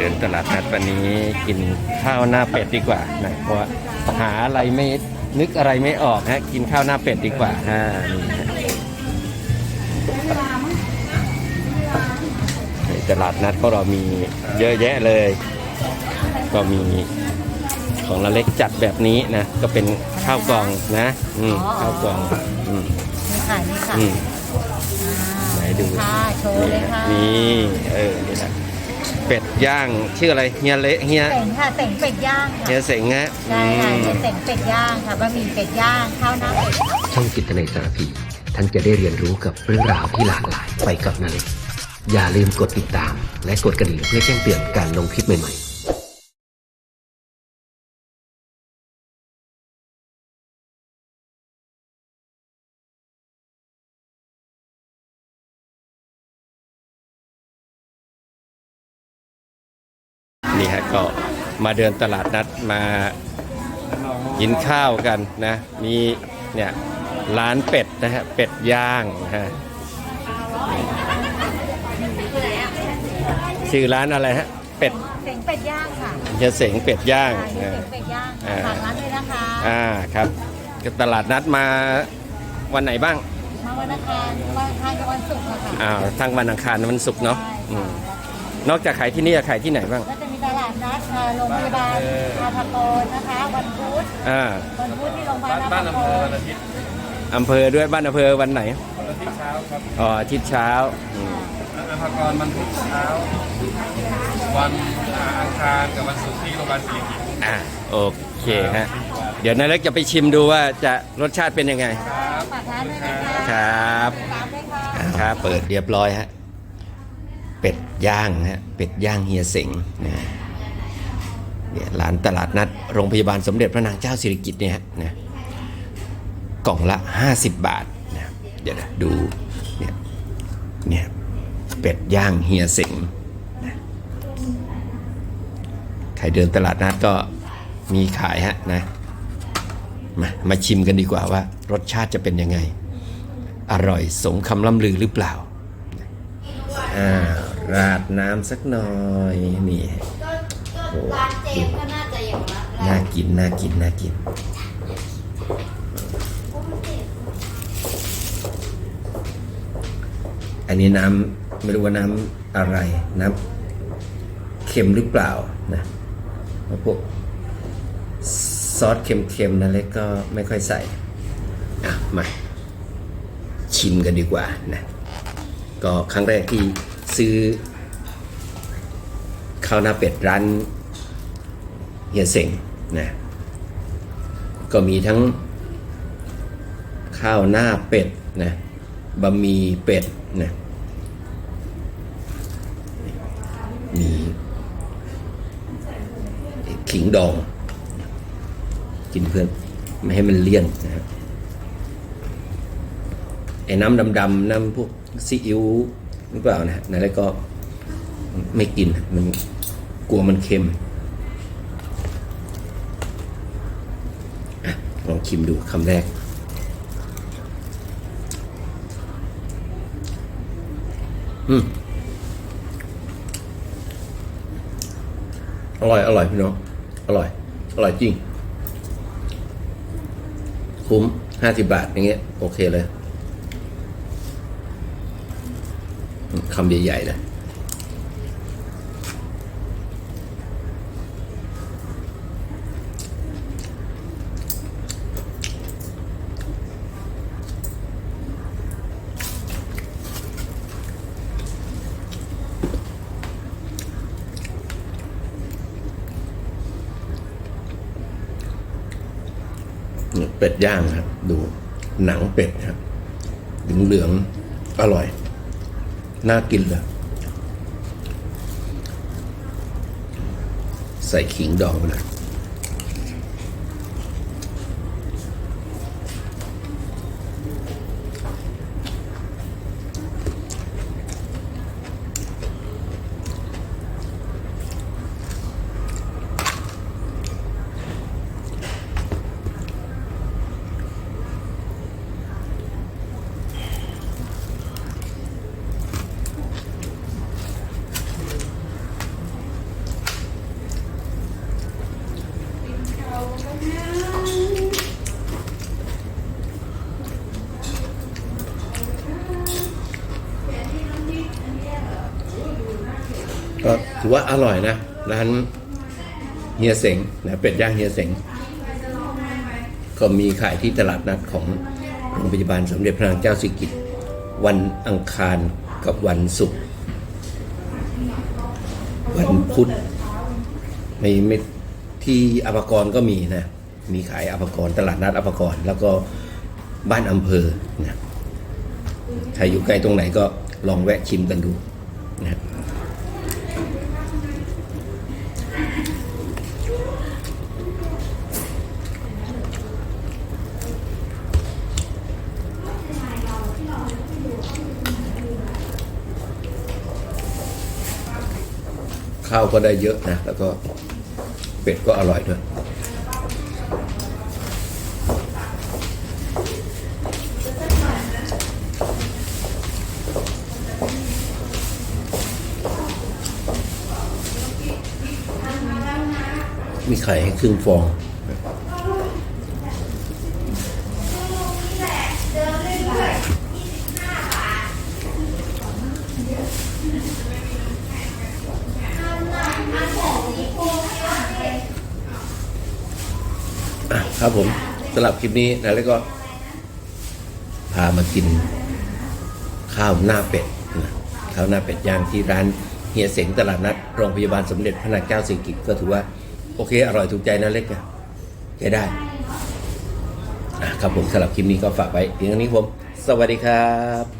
เดินตลาดนัดวันนี้กินข้าวหน้าเป็ดดีกว่านะเพราะหาอะไรไม่นึกอะไรไม่ออกฮะกินข้าวหน้าเป็ดดีกว่าฮะนี่ฮะในตลาดนัดก็เรามีเยอะแยะเลย ก็มีของละเล็กจัดแบบนี้นะก็เป็นข้าวกล่องนะอืมข้าวกล่องอืมมีขายนี่ค่ะไหนดูค่ะโชว์เลยค่ะนี่เออนี่แหละ เป็ดย่าง ชื่ออะไรเฮียเละเฮียเต่งค่ะเต่งเป็ดย่างเฮีค่ะยเสงฮะใช่ค่ะอืมเต่งเป็ดย่างค่ะบะหมี่เป็ดย่างข้าวหน้าเป็ด ช่องจิตในสารพี ท่านจะได้เรียนรู้กับเรื่องราวที่หลากหลายไปกับนาเล็กอย่าลืมกดติดตาม และกดกระดิ่งเพื่อแจ้งเตือนการลงคลิปใหม่ๆ นี่ฮะก็มาเดินตลาดนัดมากินข้าวกันนะ มีเนี่ยร้านเป็ดนะฮะเป็ดย่างนะฮะชื่อร้านอะไรฮะเป็ดเต่งเป็ดย่างค่ะเฮียเสงเป็ดย่างใช่นะเต่งเป็ดย่างอ่าฝากร้านเลยนะคะอ่าครับก็ตลาดนัดมาวันไหนบ้างมาวันอังคารวันอังคารกับวันศุกร์อะค่ะอ่าทั้งวันอังคารวันศุกร์เนาะใช่อืค่ะมนอกจากขายที่นี่อะขายที่ไหนบ้างก็จะมีตลา ดนัดค่ะโรงพยาบาลอาภากรนะคะวันพุธอ่าวันพุธที่โรงพยาบาลอาบ้าภานอำกเภอรวันอาทิตย์อำเภอด้วยบ้านอำเภอวันไหนวันอาทิตย์เช้าครับอ๋ออาทิตย์เช้าอืมอาภากรวันพุธเช้า วันอังคารกับวันศุกร์ที่โรงพยาบาลศิริกิติ์อ่าโอเคฮะเดี๋ยวนายเล็กจะไปชิมดูว่าจะรสชาติเป็นยังไงฝากร้านด้วยนะคะครับตามด้วยค่ะ ครับเปิดเรียบร้อยฮะเป็ดย่างฮะเป็ดย่างเฮียเสงนะ เนี่ยร้านตลาดนัดโรงพยาบาลสมเด็จพระนางเจ้าสิริกิติ์เนี่ยนะกล่องละ 50 บาทนะเดี๋ยวนะดูเนี่ยเนี่ยเป็ดย่างเฮียเสงนะใครเดินตลาดนัดก็มีขายฮะนะมามาชิมกันดีกว่าว่า รสชาติจะเป็นยังไง อร่อยสมคำล่ำลือหรือเปล่า อ่า ราดน้ำสักหน่อยนี่ โอ้ร้านเจมก็น่าจะอย่างละน่ากินน่ากินน่ากินอันนี้น้ำไม่รู้ว่าน้ำอะไร น้ำเค็มหรือเปล่านะพราะพวกซอสเค็มๆนั่นเล็กก็ไม่ค่อยใส่อะมาชิมกันดีกว่านะก็ครั้งแรกที่ซื้อข้าวหน้าเป็ดร้าน เฮียเสงนะก็มีทั้งข้าวหน้าเป็ดนะบะหมี่เป็ดนะมีขิงดอง กินเพื่อนไม่ให้มันเลี่ยนนะครับไอ้น้ำดำๆน้ำพวกซีอิ๊วหรือเปล่านะฮะนั่นแล้วก็ไม่กินมันกลัวมันเค็ม ลองชิมดูคำแรก อืมอร่อย อร่อยพี่น้อง อร่อย อร่อยจริง คุ้มห้าสิบบาทอย่างเงี้ย โอเคเลย คำใหญ่ๆเลย เป็ดย่างครับ ดูหนังเป็ดครับเหลืองๆอร่อย น่ากินเลยใส่ขิงดองไปเลย ถือว่าอร่อยนะ ร้านเฮียเสงนะเป็ดย่างเฮียเสงก็มีขายที่ตลาดนัดของโรงพยาบาลสมเด็จพระนางเจ้าสิริกิติ์วันอังคารกับวันศุกร์วันพุธไม่ไม่ที่อภกรก็มีนะ มีขายอภกรตลาดนัดอภกรแล้วก็บ้านอำเภอนะใครอยู่ใกล้ตรงไหนก็ลองแวะชิมกันดูนะ ข้าวก็ได้เยอะนะ แล้วก็เป็ดก็อร่อยด้วยมีไข่ให้ครึ่งฟอง ครับผมสำหรับคลิปนี้นะแล้วก็ พามากินข้าวหน้าเป็ดนะข้าวหน้าเป็ดย่างที่ร้านเฮียเสงตลาดนัดโรงพยาบาลสมเด็จพระนางเจ้าสิริกิติ์ก็ถือว่า โอเค อร่อยถูกใจนะเล็กนะใช้ได้อะครับผมสำหรับคลิปนี้ก็ฝากไว้เพียงเท่านี้ผม สวัสดีครับ